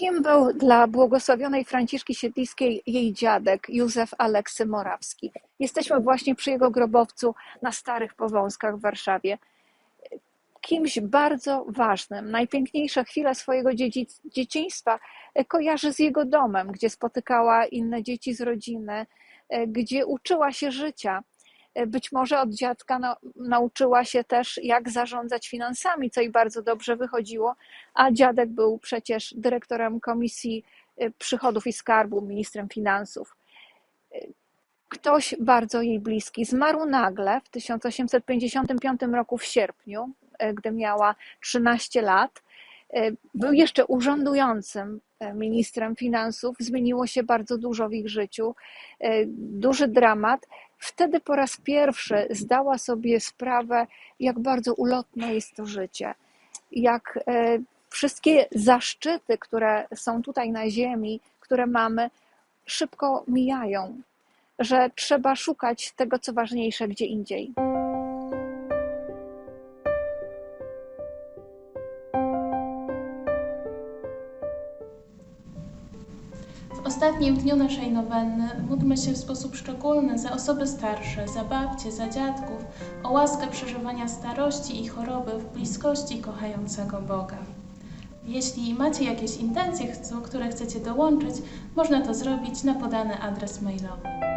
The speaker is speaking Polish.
Kim był dla błogosławionej Franciszki Siedliskiej jej dziadek Józef Aleksy Morawski? Jesteśmy właśnie przy jego grobowcu na Starych Powązkach w Warszawie. Kimś bardzo ważnym. Najpiękniejsze chwile swojego dzieci, dzieciństwa kojarzy z jego domem, gdzie spotykała inne dzieci z rodziny, gdzie uczyła się życia. Być może od dziadka na, nauczyła się też, jak zarządzać finansami, co jej bardzo dobrze wychodziło, a dziadek był przecież dyrektorem Komisji Przychodów i Skarbu, ministrem finansów. Ktoś bardzo jej bliski zmarł nagle w 1855 roku w sierpniu, gdy miała 13 lat. Był jeszcze urzędującym ministrem finansów, zmieniło się bardzo dużo w ich życiu, duży dramat. Wtedy po raz pierwszy zdała sobie sprawę, jak bardzo ulotne jest to życie, jak wszystkie zaszczyty, które są tutaj na Ziemi, które mamy, szybko mijają, że trzeba szukać tego, co ważniejsze gdzie indziej. W ostatnim dniu naszej nowenny módlmy się w sposób szczególny za osoby starsze, za babcie, za dziadków, o łaskę przeżywania starości i choroby w bliskości kochającego Boga. Jeśli macie jakieś intencje, które chcecie dołączyć, można to zrobić na podany adres mailowy.